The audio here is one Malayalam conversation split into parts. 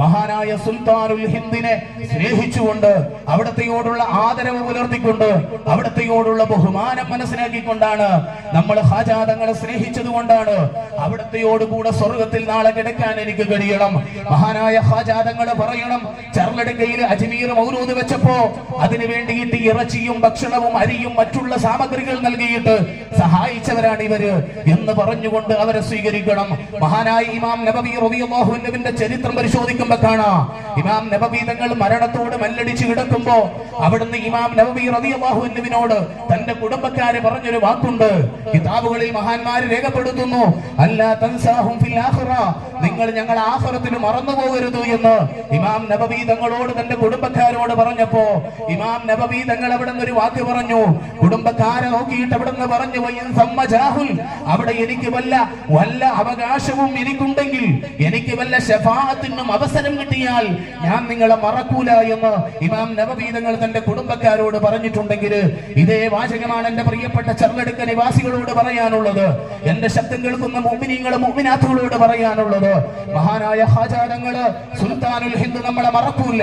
മഹാനായ സുൽത്താനുൽ ഹിന്ദിനെ സ്നേഹിച്ചുകൊണ്ട് അവിടത്തെയോടുള്ള ആദരവ് പുലർത്തിക്കൊണ്ട് അവിടത്തെയോടുള്ള ബഹുമാനം മനസ്സിലാക്കിക്കൊണ്ടാണ് നമ്മൾ ഹാജാതങ്ങളെ സ്നേഹിച്ചത് കൊണ്ടാണ് അവിടത്തെയോടുകൂടെ സ്വർഗത്തിൽ നാളെ കിടക്കാൻ എനിക്ക് കഴിയണം. മഹാനായ ഹാജാതങ്ങൾ പറയണം ചർലടുക്കയിൽ അജ്മീർ മൗലൂദ് വെച്ചപ്പോ അതിനു വേണ്ടിയിട്ട് ഇറച്ചിയും ഭക്ഷണവും അരിയും മറ്റുള്ള സാമഗ്രികൾ നൽകിയിട്ട് സഹായിച്ചവരാണ് ഇവർ എന്ന് പറഞ്ഞുകൊണ്ട് അവരെ സ്വീകരിക്കണം. മഹാനായ ഇമാം നബബി റളിയല്ലാഹു അൻഹുവിന്റെ ചരിത്രം കാണാം. ഇമാം നബവി തങ്ങൾ മരണത്തോട് മല്ലടിച്ച് കിടക്കുമ്പോ അവിടുന്ന് ഇമാം നബബി റതിയാഹുവിനോട് തന്റെ കുടുംബക്കാര് പറഞ്ഞൊരു വാക്കുണ്ട്. കിതാബുകളിൽ മഹാന്മാര് രേഖപ്പെടുത്തുന്നു അല്ലാ തൻസാഹും നിങ്ങൾ ഞങ്ങൾ ആഹ്റത്തിന് മറന്നു പോകരുത് എന്ന് ഇമാം നബബി തങ്ങളോട് തന്റെ കുടുംബക്കാരോട് പറഞ്ഞപ്പോ ഇമാം നബബി തങ്ങൾ അവിടെ ഒരു വാക്ക് പറഞ്ഞു. കുടുംബക്കാരെ നോക്കിയിട്ട് അവിടെ നിന്ന് പറഞ്ഞു സമ്മജാഹുൽ സമ്മ അവിടെ എനിക്ക് വല്ല വല്ല അവകാശവും എനിക്കുണ്ടെങ്കിൽ എനിക്ക് വല്ല ഷഫാഅത്തിനും അവസരം കിട്ടിയാൽ ഞാൻ നിങ്ങളെ മറക്കൂല എന്ന് ഇമാം നവവീതങ്ങൾ തന്റെ കുടുംബക്കാരോട് പറഞ്ഞിട്ടുണ്ടെങ്കിൽ ഇതേ വാചകമാണ് എന്റെ പ്രിയപ്പെട്ട ചെറുകടുക്ക നിവാസികളോട് പറയാനുള്ളത്. എന്റെ ശബ്ദം കേൾക്കുന്ന മുഅ്മിനീങ്ങളെ മുഅ്മിനാത്തുകളോട് പറയാനുള്ളത്. മഹാനായ ഹാജാരങ്ങൾ സുൽത്താനുൽ ഹിന്ദ് നമ്മളെ മറക്കൂല.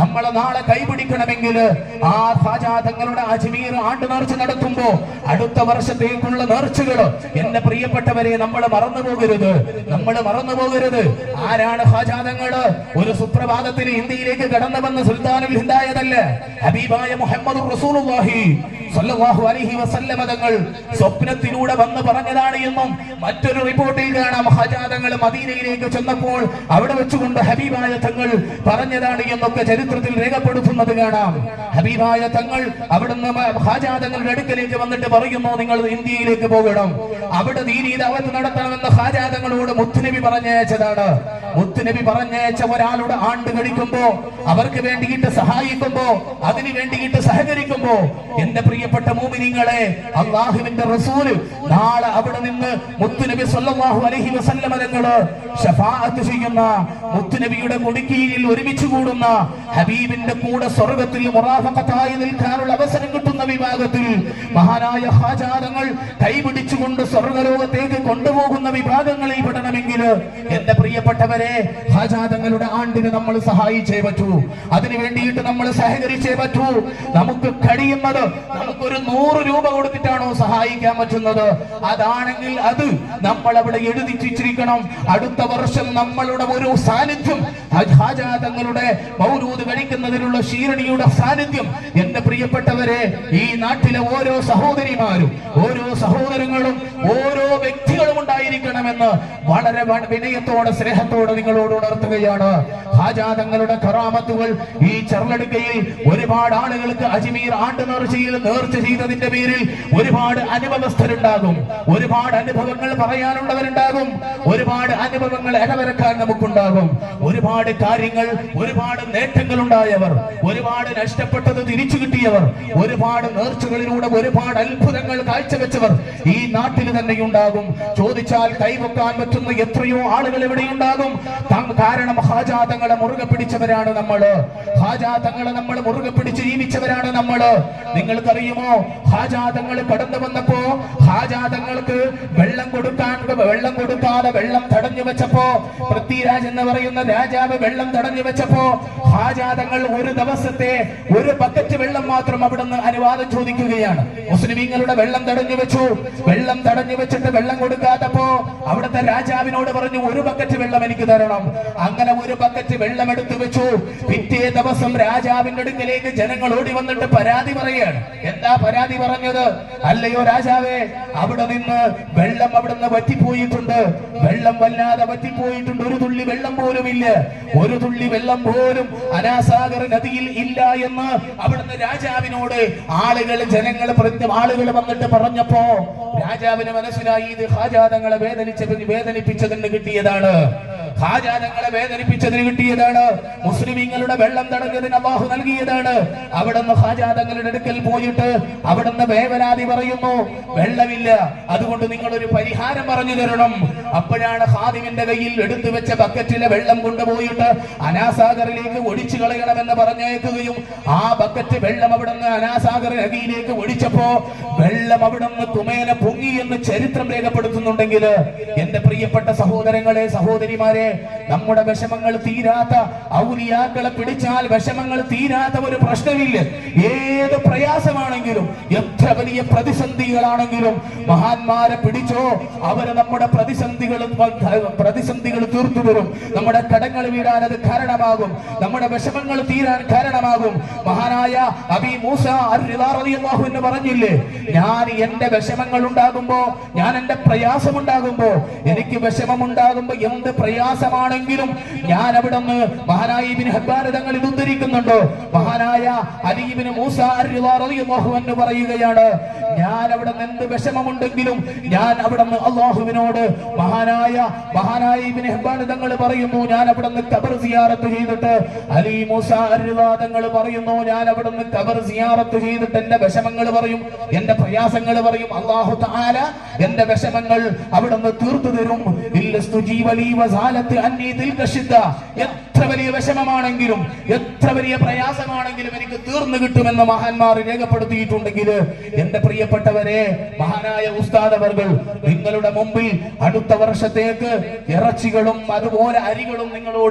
നമ്മളെ നാളെ കൈപിടിക്കണമെങ്കിൽ ആ ഹാജാദങ്ങളുടെ അജ്മീർ ആണ്ട് നേർച്ച നടത്തുമ്പോ അടുത്ത വർഷത്തേക്കുള്ള നേർച്ചകൾ എന്റെ പ്രിയപ്പെട്ടവരെ നമ്മൾ മറന്നു പോകരുത് നമ്മൾ മറന്നു പോകരുത് ആരാണ് ഹാജാതങ്ങൾ ഒരു സുപ്രഭാതത്തിന് ഇന്ത്യയിലേക്ക് കടന്നു വന്ന സുൽത്താനുൽ ഹിന്ദായതല്ല ഹബീബായ മുഹമ്മദ് റസൂലുള്ളാഹി സല്ലല്ലാഹു അലൈഹി വസല്ലമ തങ്ങൾ സ്വപ്നത്തിലൂടെ വന്ന് പറഞ്ഞതാണ് എന്നും മറ്റൊരു റിപ്പോർട്ടിൽ കാണാം. ഹജാതങ്ങൾ മദീനയിലേക്ക് ചെന്നപ്പോൾ അവിടെ വെച്ചുകൊണ്ട് ഹബീബായ തങ്ങൾ പറഞ്ഞതാണ് എന്നൊക്കെ ചരിത്രത്തിൽ രേഖപ്പെടുത്തുന്നത് കാണാം. ഹബീബായ തങ്ങൾ അവിടുന്ന് ഹാജാതങ്ങളുടെ അടുക്കലേക്ക് വന്നിട്ട് പറയുന്നു നിങ്ങൾ ഇന്ത്യയിലേക്ക് പോകണം. അവിടെ ദീനീ ദാവത്ത് നടത്തണമെന്ന് ഹാജാതങ്ങളോട് മുത്തുനബി പറഞ്ഞയച്ചതാണ്. മുത്തുനബി പറഞ്ഞയച്ച ഒരാളുടെ ആണ്ട് കഴിക്കുമ്പോ അവർക്ക് വേണ്ടിയിട്ട് സഹായിക്കുമ്പോ അതിനു വേണ്ടിയിട്ട് സഹകരിക്കുമ്പോ എന്റെ പ്രിയപ്പെട്ട മൂമിനിങ്ങളെ അള്ളാഹുവിന്റെ റസൂൽ നാളെ അവിടെ നിന്ന് മുത്തുനബി സല്ലാഹു അലഹി വസല്ലമ തങ്ങൾ ഷഫാഅത്ത് ചെയ്യുന്ന മുത്തുനബിയുടെ കൊടിക്കീഴിൽ ഒരുമിച്ച് കൂടുന്ന ഹബീബിന്റെ കൂടെ സ്വർഗത്തിൽ മുറാഫക്കത്തായി നിൽക്കാനുള്ള അവസരം കിട്ടുന്ന വിഭാഗത്തിൽ മഹാനായ ഹാചാരങ്ങൾ കൈപിടിച്ചുകൊണ്ട് സ്വർഗലോകത്തേക്ക് കൊണ്ടുപോകുന്ന വിഭാഗങ്ങളിൽ പെടണമെങ്കിൽ എന്റെ പ്രിയപ്പെട്ടവരെ ഹാജാതങ്ങളുടെ ആണ്ടിന് നമ്മൾ സഹായിച്ചേ പറ്റൂ. അതിനു വേണ്ടിയിട്ട് നമ്മൾ സഹകരിച്ചേ പറ്റൂ. നമുക്ക് കഴിയുന്നത് നമുക്കൊരു നൂറ് രൂപ കൊടുത്തിട്ടാണോ സഹായിക്കാൻ പറ്റുന്നത്? അതാണെങ്കിൽ അത് നമ്മൾ അവിടെ എഴുതിച്ചിരിക്കണം. അടുത്ത വർഷം നമ്മളുടെ ഒരു സാന്നിധ്യം ഹജ് ഹാജാ തങ്ങളുടെ മൗലൂദ് കഴിക്കുന്നതിനുള്ള ശീരണിയുടെ സാന്നിധ്യം. എന്റെ പ്രിയപ്പെട്ടവരെ ഈ നാട്ടിലെ ഓരോ സഹോദരിമാരും ഓരോ സഹോദരങ്ങളും ഓരോ വ്യക്തികളും ഉണ്ടായിരിക്കണമെന്ന് വളരെ വിനയത്തോടെ സ്നേഹത്തോടെ നിങ്ങളോട് ഉണർത്തുകയാണ്. ഹാജാദങ്ങളുടെ കറാമത്തുകൾ ഈ ചെറലെടുക്കയിൽ ഒരുപാട് ആളുകൾക്ക് അജ്മീർ ആണ്ട് നേർച്ചയിൽ നേർച്ച ചെയ്തതിന്റെ പേരിൽ ഒരുപാട് അനുഭവസ്ഥരുണ്ടാകും. ഒരുപാട് അനുഭവങ്ങൾ പറയാനുള്ളവരുണ്ടാകും. ഒരുപാട് അനുഭവങ്ങൾ ഇടവരക്കാൻ നമുക്കുണ്ടാകും. ഒരുപാട് കാര്യങ്ങൾ ഒരുപാട് നേട്ടങ്ങൾ ഉണ്ടായവർ ഒരുപാട് നഷ്ടപ്പെട്ടത് തിരിച്ചു കിട്ടിയവർ ഒരുപാട് നേർച്ചകളിലൂടെ ഒരുപാട് അത്ഭുതങ്ങൾ കാഴ്ചവെച്ചവർ ഈ നാട്ടിൽ തന്നെ ഉണ്ടാകും. ചോദിച്ചാൽ കൈവക്കാൻ പറ്റുന്ന എത്രയോ ആളുകൾ ഇവിടെ ഉണ്ടാകും. കാരണം ഹാജാതങ്ങളെ മുറുകെ പിടിച്ചവരാണ് നമ്മൾ. ഹാജാതങ്ങളെ നമ്മൾ മുറുകെ പിടിച്ച് ജീവിച്ചവരാണ് നമ്മൾ. നിങ്ങൾക്കറിയുമോ? ഹാജാതങ്ങൾ കടന്നു വന്നപ്പോ ഹാജാതങ്ങൾക്ക് വെള്ളം കൊടുക്കാൻ വെള്ളം കൊടുക്കാതെ വെള്ളം തടഞ്ഞു വെച്ചപ്പോ പൃഥ്വിരാജ് എന്ന് പറയുന്ന രാജാവ് വെള്ളം തടഞ്ഞു വെച്ചപ്പോ ഹാജാതങ്ങൾ ഒരു ദിവസത്തെ ഒരു ബക്കറ്റ് വെള്ളം മാത്രം അവിടുന്ന് അനുവാദം ചോദിക്കുകയാണ്. മുസ്ലിമീങ്ങളുടെ വെള്ളം തടഞ്ഞു വെച്ചു. വെള്ളം തടഞ്ഞു വെച്ചിട്ട് വെള്ളം കൊടുക്കാത്തപ്പോ അവിടുത്തെ രാജാവിനോട് പറഞ്ഞു ഒരു ബക്കറ്റ് വെള്ളം എനിക്ക് തരണം. അങ്ങനെ ഒരു ബക്കറ്റ് വെള്ളം എടുത്തു വെച്ചു. പിറ്റേ ദിവസം രാജാവിന്റെ അടുക്കലേക്ക് ജനങ്ങൾ ഓടി വന്നിട്ട് പരാതി പറയുകയാണ് എന്താ പരാതി പറഞ്ഞത്? അല്ലയോ രാജാവേ അവിടെ നിന്ന് വെള്ളം അവിടുന്ന് വറ്റിപ്പോയിട്ടുണ്ട്. വെള്ളം വല്ലാതെ വറ്റിപ്പോയിട്ടുണ്ട്. ഒരു തുള്ളി വെള്ളം പോലും ഇല്ല. ഒരു തുള്ളി വെള്ളം പോലും അനാസാഗർ നദിയിൽ ഇല്ല എന്ന് അവിടുന്ന് രാജാവിനോട് ആളുകൾ ജനങ്ങൾ ആളുകൾ വന്നിട്ട് പറഞ്ഞപ്പോ രാജാവിന് മനസ്സിലായി ഇത് ഹാജാതങ്ങളെ വേദനിച്ചതിന് വേദനിപ്പിച്ചതിന് കിട്ടിയതാണ്. ഹാജാതങ്ങളെ വേദനിപ്പിച്ചതിന് കിട്ടിയതാണ്. മുസ്ലിമീങ്ങളുടെ വെള്ളം തടഞ്ഞതിന് അള്ളാഹു നൽകിയതാണ്. അവിടുന്ന് ഹാജാതങ്ങളുടെ അടുക്കൽ പോയിട്ട് അവിടുന്ന് വേവനാതി പറയുന്നു വെള്ളമില്ല അതുകൊണ്ട് നിങ്ങൾ ഒരു പരിഹാരം പറഞ്ഞു തരണം. അപ്പോഴാണ് ഹാദിമിന്റെ കയ്യിൽ എടുത്തു വെച്ച ബക്കറ്റിലെ വെള്ളം കൊണ്ടുപോയിട്ട് അനാസാഗറിലേക്ക് ഒടിച്ചു കളയണമെന്ന് പറഞ്ഞേക്കുകയും ആ ബക്കറ്റ് വെള്ളം അവിടുന്ന് അനാസാഗർ നദിയിലേക്ക് ഒടിച്ചപ്പോ വെള്ളം അവിടുന്ന് തുമേന പൊങ്ങി എന്ന് ചരിത്രം രേഖപ്പെടുത്തുന്നുണ്ടെങ്കിൽ എന്റെ പ്രിയപ്പെട്ട സഹോദരങ്ങളെ സഹോദരിമാരെ നമ്മുടെ വിഷമ വിഷമങ്ങൾ തീരാത്ത ഔലിയാക്കളെ പിടിച്ചാൽ വിഷമങ്ങൾ തീരാത്ത ഒരു പ്രശ്നമില്ല. ഏത് പ്രയാസമാണെങ്കിലും എത്ര വലിയ പ്രതിസന്ധികളാണെങ്കിലും മഹാന്മാരെ പിടിച്ചോ അവർ നമ്മുടെ പ്രതിസന്ധികൾ പ്രതിസന്ധികൾ തീർത്തു വരും നമ്മുടെ കടങ്ങൾ വീടാൻ അത് കാരണമാകും. നമ്മുടെ വിഷമങ്ങൾ തീരാൻ കാരണമാകും. മഹാനായ അബി മൂസ എന്ന് പറഞ്ഞില്ലേ ഞാൻ എന്റെ വിഷമങ്ങൾ ഉണ്ടാകുമ്പോ ഞാൻ എന്റെ പ്രയാസം ഉണ്ടാകുമ്പോ എനിക്ക് വിഷമമുണ്ടാകുമ്പോ എന്ത് പ്രയാസമാണെങ്കിലും ഞാൻ അവിടെ നിന്ന് മഹാനായ ഇബിൻ ഹബ്ബാൻ തങ്ങൾ ഇത് ഉദ്ധരിക്കുന്നുണ്ടോ? മഹാനായ അലീബിന് മൂസാരി പറയുകയാണ് ഞാൻ അവിടെ നിന്ന് വിഷമമുണ്ടെങ്കിലും ഞാൻ അവിടെ നിന്ന് അള്ളാഹുവിനോട് മഹാനായ മഹാനായ ഇബിൻ തങ്ങൾ പറയുന്നു ഞാൻ അവിടെ നിന്ന് കബർ സിയാറത്ത് ചെയ്തിട്ട് അലി മൂസ പറയുന്നു ഞാൻ അവിടെ നിന്ന് കബർ സിയാറത്ത് ചെയ്തിട്ട് എന്റെ വിഷമങ്ങൾ പറയും എന്റെ പ്രയാസങ്ങൾ പറയും. അള്ളാഹു താല എന്റെ വിഷമങ്ങൾ അവിടെ നിന്ന് തീർത്തു തരും. എത്ര വലിയ വിഷമമാണെങ്കിലും എത്ര വലിയ പ്രയാസമാണെങ്കിലും എനിക്ക് തീർന്നു കിട്ടുമെന്ന് മഹാന്മാർ രേഖപ്പെടുത്തിയിട്ടുണ്ടെങ്കിൽ എന്റെ പ്രിയപ്പെട്ടവരെ മഹാനായ ഉസ്താദ് നിങ്ങളുടെ മുമ്പിൽ അടുത്ത വർഷത്തേക്ക് ഇറച്ചികളും അതുപോലെ അരികളും നിങ്ങളോട്